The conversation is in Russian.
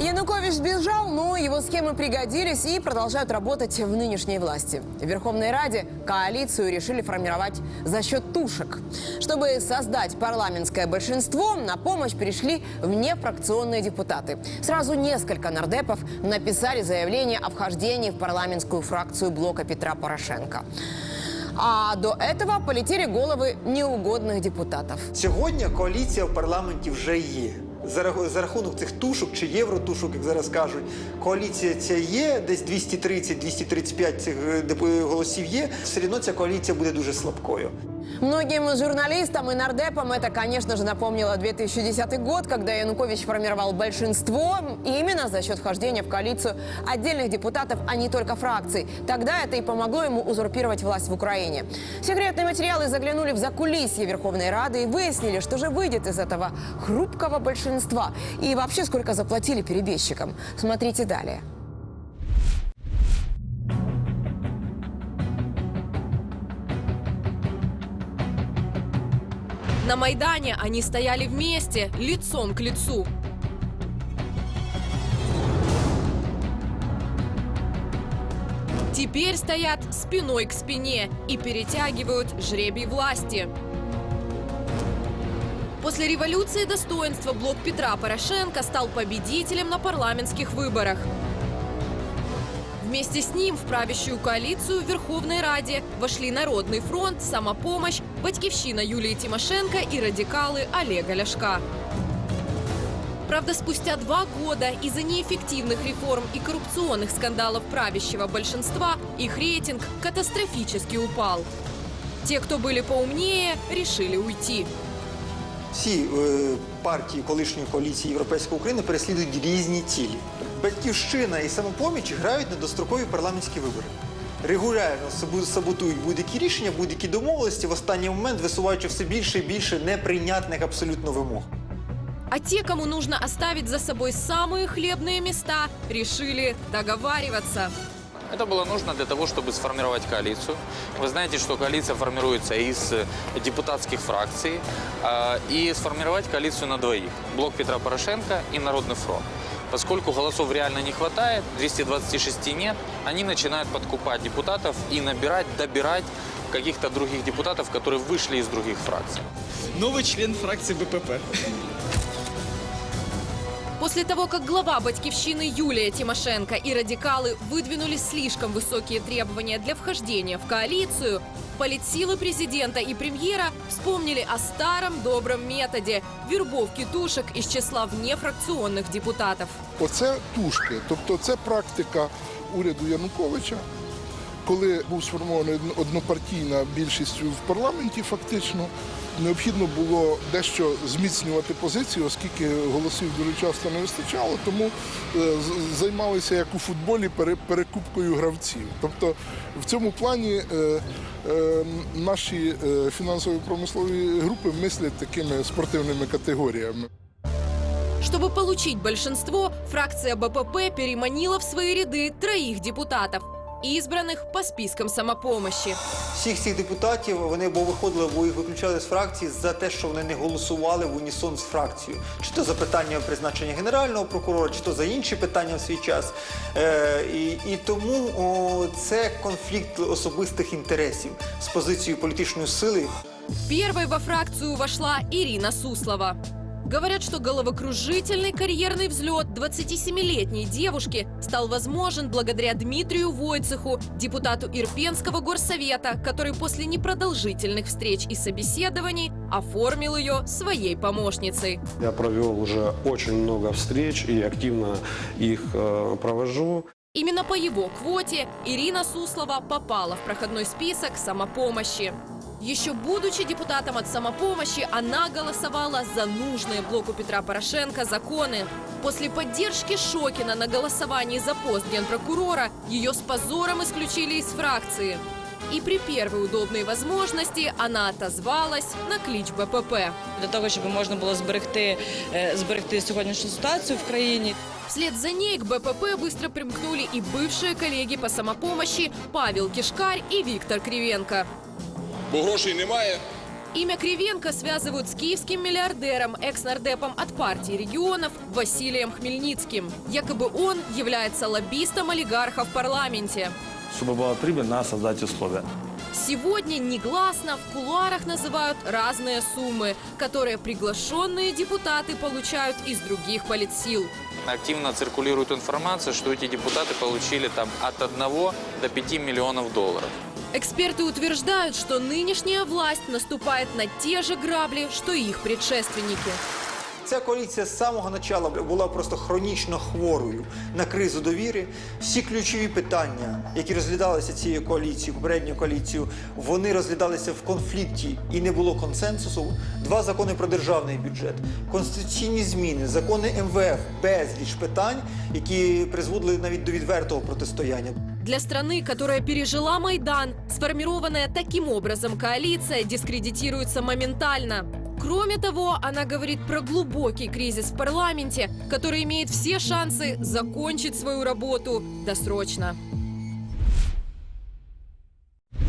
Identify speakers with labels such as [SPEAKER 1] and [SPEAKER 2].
[SPEAKER 1] Янукович сбежал, но его схемы пригодились и продолжают работать в нынешней власти. В Верховной Раде коалицию решили формировать за счет тушек. Чтобы создать парламентское большинство, на помощь пришли внефракционные депутаты. Сразу несколько нардепов написали заявление о вхождении в парламентскую фракцию блока Петра Порошенко. А до этого полетели головы неугодных депутатов.
[SPEAKER 2] Сьогодні коаліція в парламенті вже є. За рахунок цих тушок чи євротушок, як зараз кажуть, коаліція ця є, десь 230-235 цих е, голосів є. Все одно ця коаліція буде дуже слабкою.
[SPEAKER 1] Многим журналистам и нардепам это, конечно же, напомнило 2010 год, когда Янукович формировал большинство именно за счет вхождения в коалицию отдельных депутатов, а не только фракций. Тогда это и помогло ему узурпировать власть в Украине. Секретные материалы заглянули в закулисье Верховной Рады и выяснили, что же выйдет из этого хрупкого большинства. И вообще, сколько заплатили перебежчикам. Смотрите далее.
[SPEAKER 3] На Майдане они стояли вместе, лицом к лицу. Теперь стоят спиной к спине и перетягивают жребий власти. После революции достоинства блок Петра Порошенко стал победителем на парламентских выборах. Вместе с ним в правящую коалицию в Верховной Раде вошли Народный фронт, Самопомощь, Батькивщина Юлии Тимошенко и радикалы Олега Ляшка. Правда, спустя два года из-за неэффективных реформ и коррупционных скандалов правящего большинства их рейтинг катастрофически упал. Те, кто были поумнее, решили уйти.
[SPEAKER 2] Всі е, партії колишньої коаліції Європейської України переслідують різні цілі. Батьківщина і самопоміч грають на дострокові парламентські вибори. Регулярно сабу- саботують будь-які рішення, будь-які домовленості в останній момент висуваючи все більше і більше неприйнятних абсолютно вимог.
[SPEAKER 3] А те, кому нужно оставить за собой самые хлебные места, решили договариваться.
[SPEAKER 4] Это было нужно для того, чтобы сформировать коалицию. Вы знаете, что коалиция формируется из э, депутатских фракций. э, И сформировать коалицию на двоих. Блок Петра Порошенко и Народный фронт. Поскольку голосов реально не хватает, 226 нет, они начинают подкупать депутатов и набирать, добирать каких-то других депутатов, которые вышли из других фракций.
[SPEAKER 5] Новый член фракции БПП.
[SPEAKER 3] После того, как глава Батькивщины Юлия Тимошенко и радикалы выдвинули слишком высокие требования для вхождения в коалицию, политсилы президента и премьера вспомнили о старом добром методе вербовки тушек из числа внефракционных депутатов.
[SPEAKER 6] Оце тушки. Тобто це практика уряду Януковича, коли був сформований одно- однопартійна більшість в парламенті, фактично. Необхідно було дещо зміцнювати позицію, оскільки голосів дуже часто не вистачало, тому е, займалися як у футболі пере- перекупкою гравців. Тобто в цьому плані е, е, наші фінансово-промислові групи мислять такими спортивними категоріями.
[SPEAKER 3] Чтобы получить большинство, фракция БПП переманила в свои ряды троих депутатов, избранных по спискам самопомощи.
[SPEAKER 2] Всіх цих депутатів вони або виходили, або їх виключали з фракції за те, що вони не голосували в унісон з фракцією. Чи то за питання призначення генерального прокурора, чи то за інші питання в свій час. Е, і, і тому о, це конфлікт особистих інтересів з позицією політичної сили.
[SPEAKER 3] Первой во фракцию вошла Ирина Суслова. Говорят, что головокружительный карьерный взлет 27-летней девушки стал возможен благодаря Дмитрию Войцеху, депутату Ирпенского горсовета, который после непродолжительных встреч и собеседований оформил ее своей помощницей.
[SPEAKER 7] Я провел уже очень много встреч и активно их э, провожу.
[SPEAKER 3] Именно по его квоте Ирина Суслова попала в проходной список самопомощи. Еще будучи депутатом от самопомощи, она голосовала за нужные блоку Петра Порошенко законы. После поддержки Шокина на голосовании за пост генпрокурора ее с позором исключили из фракции. И при первой удобной возможности она отозвалась на клич БПП.
[SPEAKER 8] для того, щоб можна було зберегти, е, зберегти сьогоднішню ситуацію в країні.
[SPEAKER 3] Вслед за ней к БПП быстро примкнули и бывшие коллеги по самопомощи Павел Кишкарь и Виктор Кривенко.
[SPEAKER 9] бо грошей немає,
[SPEAKER 3] Имя Кривенко связывают с киевским миллиардером, экс-нардепом от партии регионов Василием Хмельницким. Якобы он является лоббистом олигарха в парламенте.
[SPEAKER 9] чтобы было прибыльно создать условия.
[SPEAKER 3] Сегодня негласно в кулуарах называют разные суммы, которые приглашенные депутаты получают из других политсил.
[SPEAKER 4] Активно циркулирует информация, что эти депутаты получили там от 1 до 5 миллионов долларов.
[SPEAKER 3] Эксперты утверждают, что нынешняя власть наступает на те же грабли, что и их предшественники.
[SPEAKER 2] Ця коаліція з самого початку була просто хронічно хворою на кризу довіри. Всі ключові питання, які розглядалися цією коаліцією, попередньою коаліцією, вони розглядалися в конфлікті і не було консенсусу. Два закони про державний бюджет, конституційні зміни, закони МВФ, безліч питань, які призводили навіть до відвертого протистояння.
[SPEAKER 3] Для страны, которая пережила Майдан, сформированная таким образом коалиция дискредитируется моментально. Кроме того, она говорит про глубокий кризис в парламенте, который имеет все шансы закончить свою работу досрочно.